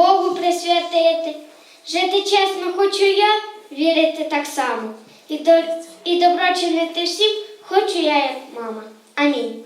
Богу присвятити. Жити чесно хочу я, вірити так само. І, до, і добро всім хочу я, як мама. Амінь.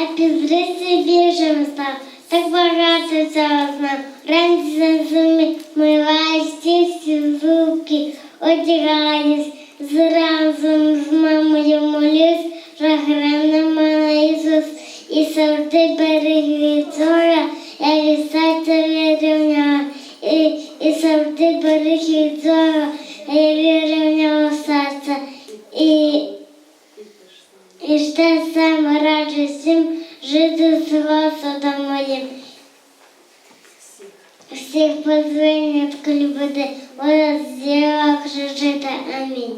Я підрisi біжем став, так багато цього знав. Вранці зазумі мила всі звуки, одягаюсь, зразом з мамою молюсь, програна мене Ісус, і завжди берег від зора, я від серця і, і завжди берег зора, я вірю в нього серце. І і ще сам раджу всім жити з Господом моїм. Всіх позвонять любити, у нас зірок жити. Амінь.